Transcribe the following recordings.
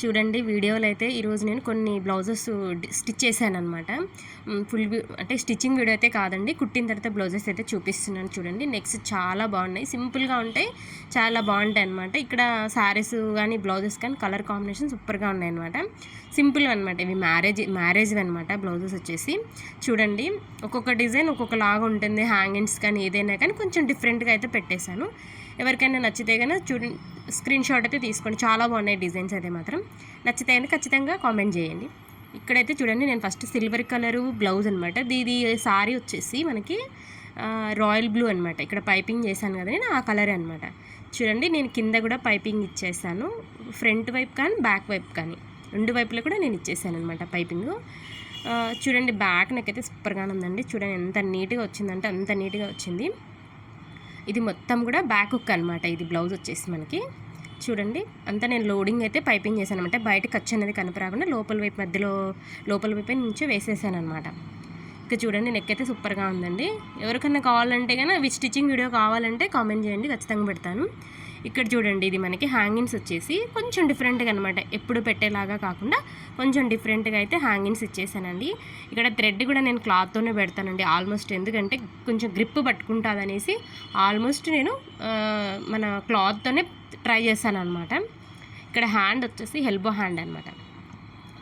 చూడండి వీడియోలో అయితే ఈరోజు నేను కొన్ని బ్లౌజెస్ స్టిచ్ చేశాను అనమాట ఫుల్ అంటే స్టిచ్చింగ్ వీడియో అయితే కాదండి కుట్టిన తర్వాత బ్లౌజెస్ అయితే చూపిస్తున్నాను చూడండి. నెక్స్ట్ చాలా బాగున్నాయి సింపుల్గా ఉంటాయి చాలా బాగుంటాయి అనమాట ఇక్కడ శారీస్ కానీ బ్లౌజెస్ కానీ కలర్ కాంబినేషన్ సూపర్గా ఉన్నాయి అనమాట సింపుల్ అనమాట ఇవి మ్యారేజ్ మ్యారేజ్ అనమాట బ్లౌజెస్ వచ్చేసి. చూడండి ఒక్కొక్క డిజైన్ ఒక్కొక్క లాగా ఉంటుంది హ్యాంగింగ్స్ కానీ ఏదైనా కానీ కొంచెం డిఫరెంట్గా అయితే పెట్టేశాను. ఎవరికైనా నచ్చితే కానీ చూడండి స్క్రీన్ షాట్ అయితే తీసుకోండి చాలా బాగున్నాయి డిజైన్స్ అయితే మాత్రం. నచ్చితే కనుక ఖచ్చితంగా కామెంట్ చేయండి. ఇక్కడైతే చూడండి నేను ఫస్ట్ సిల్వర్ కలరు బ్లౌజ్ అనమాట ఇది సారీ వచ్చేసి మనకి రాయల్ బ్లూ అనమాట ఇక్కడ పైపింగ్ చేశాను కదా నేను ఆ కలరే అనమాట చూడండి నేను కింద కూడా పైపింగ్ ఇచ్చేసాను. ఫ్రంట్ వైపు కానీ బ్యాక్ వైపు కానీ. రెండు వైపులో కూడా నేను ఇచ్చేసాను అనమాట పైపింగ్. చూడండి బ్యాక్ నాకైతే సూపర్గానే ఉందండి. చూడండి ఎంత నీట్గా వచ్చిందంటే అంత నీట్గా వచ్చింది. ఇది మొత్తం కూడా బ్యాక్ హుక్ అనమాట ఇది బ్లౌజ్ వచ్చేసి మనకి. చూడండి. అంతా నేను లోడింగ్ అయితే పైపింగ్ చేశాను అనమాట. బయట ఖర్చు అనేది కనపరాకుండా లోపల వైపు మధ్యలో లోపల వైపు నుంచి వేసేసాను అనమాట. ఇక చూడండి నెక్ అయితే సూపర్గా ఉందండి. ఎవరికైనా కావాలంటే కానీ అవి స్టిచ్చింగ్ వీడియో కావాలంటే కామెంట్ చేయండి ఖచ్చితంగా పెడతాను. ఇక్కడ చూడండి ఇది మనకి హ్యాంగింగ్స్ వచ్చేసి కొంచెం డిఫరెంట్గా అనమాట. ఎప్పుడు పెట్టేలాగా కాకుండా కొంచెం డిఫరెంట్గా అయితే హ్యాంగింగ్స్ ఇచ్చేసానండి. ఇక్కడ థ్రెడ్ కూడా నేను క్లాత్తోనే పెడతానండి ఆల్మోస్ట్ ఎందుకంటే కొంచెం గ్రిప్ పట్టుకుంటుంది అనేసి ఆల్మోస్ట్ నేను మన క్లాత్తోనే ట్రై చేశాను అనమాట ఇక్కడ హ్యాండ్ వచ్చేసి ఎల్బో హ్యాండ్ అనమాట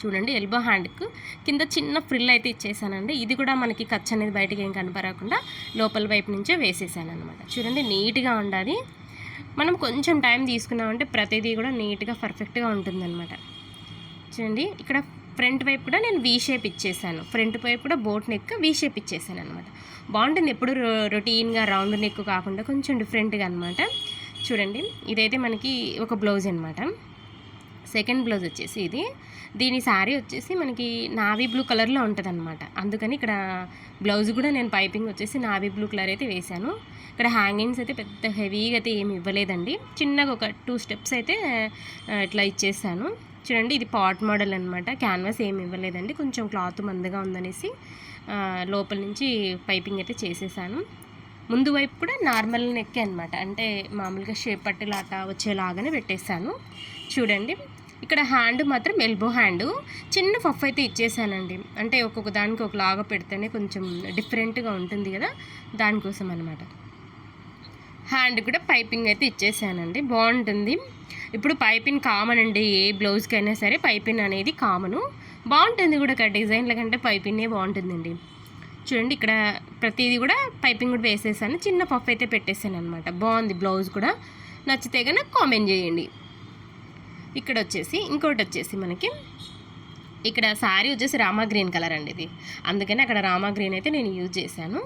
చూడండి ఎల్బో హ్యాండ్కు కింద చిన్న ఫ్రిల్ అయితే ఇచ్చేసానండి. ఇది కూడా మనకి ఖర్చు అనేది బయటకి ఏం కనపడకుండా లోపల వైపు నుంచే వేసేసాను అనమాట చూడండి నీట్గా ఉండాలి. మనం కొంచెం టైం తీసుకున్నామంటే ప్రతిదీ కూడా నీట్గా పర్ఫెక్ట్గా ఉంటుందన్నమాట. చూడండి ఇక్కడ ఫ్రంట్ వైపు కూడా నేను వీ షేప్ ఇచ్చేసాను. ఫ్రంట్ వైపు కూడా బోట్ నెక్ వీ షేప్ ఇచ్చేసాను అనమాట బాగుంటుంది ఎప్పుడు రొటీన్గా రౌండ్ నెక్ కాకుండా కొంచెం డిఫరెంట్గా అనమాట చూడండి ఇదైతే మనకి ఒక బ్లౌజ్ అనమాట సెకండ్ బ్లౌజ్ వచ్చేసి ఇది. దీని శారీ వచ్చేసి మనకి నావీ బ్లూ కలర్లో ఉంటుంది అనమాట అందుకని ఇక్కడ బ్లౌజ్ కూడా నేను పైపింగ్ వచ్చేసి నావీ బ్లూ కలర్ అయితే వేశాను. ఇక్కడ హ్యాంగింగ్స్ అయితే పెద్ద హెవీగా అయితే ఏమి ఇవ్వలేదండి. చిన్నగా ఒక టూ స్టెప్స్ అయితే ఇట్లా ఇచ్చేసాను. చూడండి ఇది పాట్ మోడల్ అనమాట క్యాన్వాస్ ఏమి ఇవ్వలేదండి. కొంచెం క్లాత్ మందగా ఉందనేసి లోపల నుంచి పైపింగ్ అయితే చేసేసాను. ముందు వైపు కూడా నార్మల్ నెక్ అనమాట అంటే మామూలుగా షేప్ పట్టేలాట వచ్చేలాగానే పెట్టేశాను. చూడండి. ఇక్కడ హ్యాండ్ మాత్రం ఎల్బో హ్యాండ్. చిన్న పఫ్ అయితే ఇచ్చేసానండి. అంటే ఒక్కొక్క దానికి ఒకలాగా పెడితేనే కొంచెం డిఫరెంట్గా ఉంటుంది కదా దానికోసం అనమాట హ్యాండ్ కూడా పైపింగ్ అయితే ఇచ్చేసానండి. బాగుంటుంది. ఇప్పుడు పైపిన్ కామన్ అండి. ఏ బ్లౌజ్కి అయినా సరే పైపిన్ అనేది కామను. బాగుంటుంది కూడా డిజైన్ల కంటే పైపిన్నే బాగుంటుందండి. చూడండి ఇక్కడ ప్రతిదీ కూడా పైపింగ్ కూడా వేసేసాను. చిన్న పఫ్ అయితే పెట్టేసాను అనమాట బాగుంది బ్లౌజ్ కూడా. నచ్చితే కనుక కామెంట్ చేయండి. ఇక్కడ వచ్చేసి ఇంకోటి వచ్చేసి మనకి ఇక్కడ శారీ వచ్చేసి రామా గ్రీన్ కలర్ అండి ఇది. అందుకని అక్కడ రామా గ్రీన్ అయితే నేను యూజ్ చేశాను.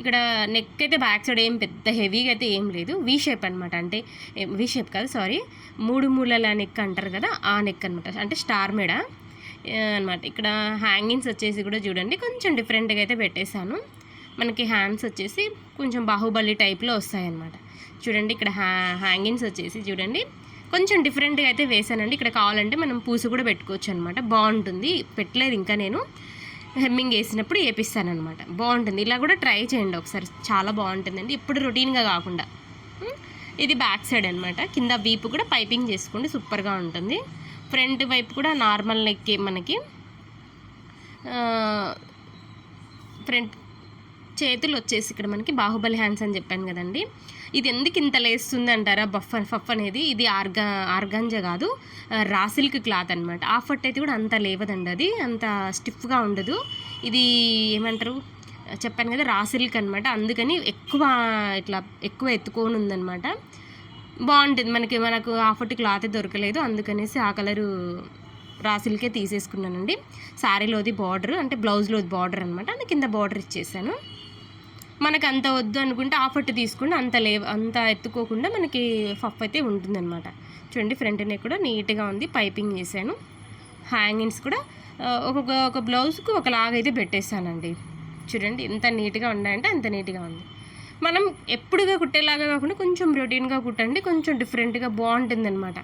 ఇక్కడ నెక్ అయితే బ్యాక్ సైడ్ ఏం పెద్ద హెవీగా అయితే ఏం లేదు. వీ షేప్ అనమాట అంటే వీ షేప్ కాదు సారీ మూడు మూలల నెక్ అంటారు కదా ఆ నెక్ అనమాట అంటే స్టార్ మెడ. అనమాట ఇక్కడ హ్యాంగింగ్స్ వచ్చేసి కూడా చూడండి కొంచెం డిఫరెంట్గా అయితే పెట్టేశాను. మనకి హ్యాండ్స్ వచ్చేసి కొంచెం బాహుబలి టైప్లో వస్తాయన్నమాట. చూడండి ఇక్కడ హ్యా హ్యాంగింగ్స్ వచ్చేసి చూడండి కొంచెం డిఫరెంట్గా అయితే వేసానండి ఇక్కడ కావాలంటే మనం పూసు కూడా పెట్టుకోవచ్చు అనమాట బాగుంటుంది. పెట్టలేదు ఇంకా నేను. హెమ్మింగ్ వేసినప్పుడు వేపిస్తానమాట బాగుంటుంది. ఇలా కూడా ట్రై చేయండి ఒకసారి. చాలా బాగుంటుందండి. ఇప్పుడు రొటీన్గా కాకుండా. ఇది బ్యాక్ సైడ్ అనమాట కింద వీపు కూడా పైపింగ్ చేసుకోండి. సూపర్గా ఉంటుంది. ఫ్రంట్ వైపు కూడా నార్మల్ నెక్కే మనకి. ఫ్రంట్ చేతులు వచ్చేసి ఇక్కడ మనకి బాహుబలి హ్యాండ్స్ అని చెప్పాను కదండి. ఇది ఎందుకు ఇంత లేస్తుంది అంటారా? బఫ్ ఫఫ్ అనేది ఇది ఆర్గా ఆర్గాంజా కాదు ఆ, రా సిల్క్ క్లాత్ అనమాట ఆ ఫట్ అయితే కూడా అంత లేవదండి అది. అంత స్టిఫ్గా ఉండదు. ఇది ఏమంటారు? చెప్పాను కదా రా సిల్క్ అనమాట అందుకని ఎక్కువ ఇట్లా ఎక్కువ ఎత్తుకొని బాగుంటుంది. మనకి మనకు ఆఫర్ట్ క్లాత్ దొరకలేదు. అందుకనేసి ఆ కలరు రాసిల్కే తీసేసుకున్నానండి. శారీలోది బార్డర్ అంటే బ్లౌజ్లోది బార్డర్ అనమాట అంటే కింద బార్డర్ ఇచ్చేసాను. మనకు అంత వద్దు అనుకుంటే ఆఫర్ట్ తీసుకుంటే అంత లే అంత ఎత్తుకోకుండా మనకి ఫఫ్ అయితే ఉంటుందన్నమాట. చూడండి ఫ్రంట్ నెక్ కూడా నీట్గా ఉంది. పైపింగ్ చేశాను. హ్యాంగింగ్స్ కూడా ఒక్కొక్క ఒక బ్లౌజ్కు ఒకలాగా అయితే పెట్టేశానండి. చూడండి ఎంత నీట్గా ఉన్నాయంటే అంత నీట్గా ఉంది. మనం ఎప్పుడుగా కుట్టేలాగా కాకుండా కొంచెం రొటీన్గా కుట్టండి కొంచెం డిఫరెంట్గా బాగుంటుంది అనమాట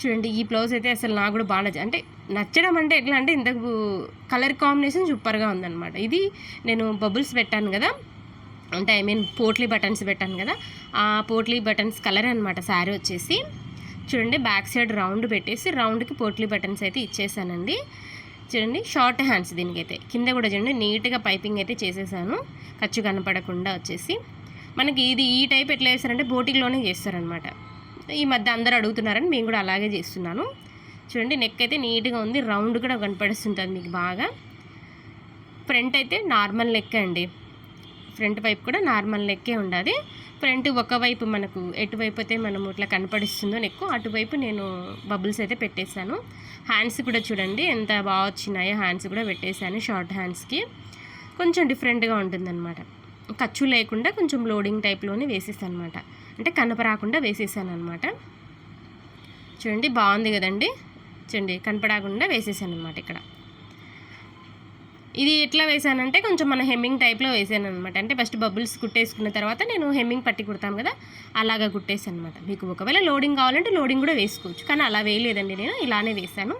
చూడండి ఈ బ్లౌజ్ అయితే అసలు నాకు కూడా బాగా అంటే నచ్చడం అంటే ఎట్లా అంటే ఇంతకు కలర్ కాంబినేషన్ సూపర్గా ఉందన్నమాట. ఇది నేను బబుల్స్ పెట్టాను కదా అంటే ఐ మీన్ పోట్లీ బటన్స్ పెట్టాను కదా ఆ పోట్లీ బటన్స్ కలర్ అనమాట శారీ వచ్చేసి. చూడండి బ్యాక్ సైడ్ రౌండ్ పెట్టేసి రౌండ్కి పోట్లీ బటన్స్ అయితే ఇచ్చేసానండి. చూడండి షార్ట్ హ్యాండ్స్ దీనికైతే. కింద కూడా చూడండి నీట్గా పైపింగ్ అయితే చేసేసాను. ఖర్చు కనపడకుండా వచ్చేసి. మనకి ఇది ఈ టైప్ ఎట్లా చేస్తారంటే బోటింగ్లోనే చేస్తారనమాట ఈ మధ్య అందరూ అడుగుతున్నారని మేము కూడా అలాగే చేస్తున్నాను. చూడండి నెక్ అయితే నీట్గా ఉంది రౌండ్ కూడా కనపడిస్తుంటుంది మీకు బాగా. ఫ్రంట్ అయితే నార్మల్ నెక్ అండి. ఫ్రంట్ వైపు కూడా నార్మల్ నెక్కే ఉండాలి. ఫ్రంట్ ఒకవైపు మనకు ఎటువైపు అయితే మనము ఇట్లా కనపడిస్తుందో నెక్ అటువైపు నేను బబుల్స్ అయితే పెట్టేశాను. హ్యాండ్స్ కూడా చూడండి ఎంత బాగా వచ్చినాయో హ్యాండ్స్ కూడా పెట్టేశాను షార్ట్ హ్యాండ్స్కి కొంచెం డిఫరెంట్గా ఉంటుందన్నమాట. ఖర్చు లేకుండా కొంచెం లోడింగ్ టైప్లోనే వేసేసాను అనమాట అంటే కనపరాకుండా వేసేసాను అనమాట చూడండి బాగుంది కదండి? చూడండి కనపడకుండా వేసేసాను అనమాట ఇక్కడ. ఇది ఎట్లా వేసానంటే కొంచెం మన హెమ్మింగ్ టైప్లో వేసాను అనమాట అంటే ఫస్ట్ బబుల్స్ కుట్టేసుకున్న తర్వాత నేను హెమ్మింగ్ పట్టి కుడతాను కదా అలాగా కుట్టేసాను అనమాట మీకు ఒకవేళ లోడింగ్ కావాలంటే లోడింగ్ కూడా వేసుకోవచ్చు. కానీ అలా వేయలేదండి నేను ఇలానే వేసాను.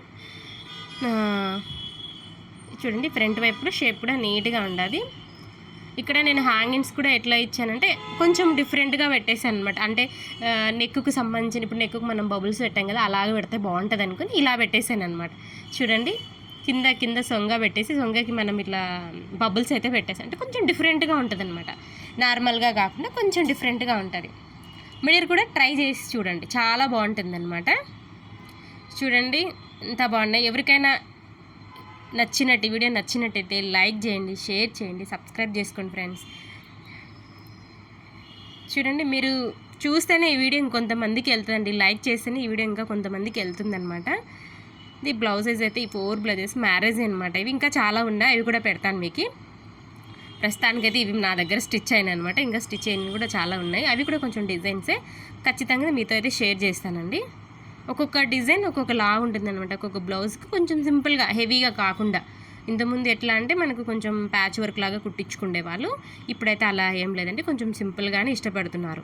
చూడండి ఫ్రంట్ వైపు షేప్ కూడా నీట్గా ఉండాలి. ఇక్కడ నేను హ్యాంగింగ్స్ కూడా ఎట్లా ఇచ్చానంటే కొంచెం డిఫరెంట్గా పెట్టేశాను అనమాట అంటే నెక్కు సంబంధించిన ఇప్పుడు నెక్కు మనం బబుల్స్ పెట్టాం కదా అలాగే పెడితే బాగుంటుంది అనుకుని ఇలా పెట్టేశాను అనమాట చూడండి కింద కింద సొంగ పెట్టేసి సొంగకి మనం ఇట్లా బబుల్స్ అయితే పెట్టేసి అంటే కొంచెం డిఫరెంట్గా ఉంటుంది అనమాట నార్మల్గా కాకుండా కొంచెం డిఫరెంట్గా ఉంటుంది. మీరు కూడా ట్రై చేసి చూడండి. చాలా బాగుంటుంది అనమాట చూడండి ఎంత బాగున్నాయి. ఎవరికైనా నచ్చినట్టు ఈ వీడియో నచ్చినట్టయితే లైక్ చేయండి షేర్ చేయండి సబ్స్క్రైబ్ చేసుకోండి ఫ్రెండ్స్. చూడండి మీరు చూస్తేనే ఈ వీడియో ఇంకొంతమందికి వెళ్తుందండి. లైక్ చేస్తేనే ఈ వీడియో ఇంకా కొంతమందికి వెళ్తుందనమాట ఇది బ్లౌజెస్ అయితే ఈ ఫోర్ బ్లౌజెస్ మ్యారేజ్ అనమాట ఇవి ఇంకా చాలా ఉన్నాయి అవి కూడా పెడతాను మీకు. ప్రస్తుతానికైతే ఇవి నా దగ్గర స్టిచ్ అయినాయి అనమాట ఇంకా స్టిచ్ అయినవి కూడా చాలా ఉన్నాయి. అవి కూడా కొంచెం డిజైన్సే ఖచ్చితంగా మీతో అయితే షేర్ చేస్తానండి. ఒక్కొక్క డిజైన్ ఒక్కొక్క లా ఉంటుంది అనమాట ఒక్కొక్క బ్లౌజ్కి కొంచెం సింపుల్గా హెవీగా కాకుండా. ఇంతకుముందు ఎట్లా అంటే మనకు కొంచెం ప్యాచ్ వర్క్ లాగా కుట్టించుకుండే వాళ్ళు. ఇప్పుడైతే అలా ఏం లేదంటే కొంచెం సింపుల్గానే ఇష్టపడుతున్నారు.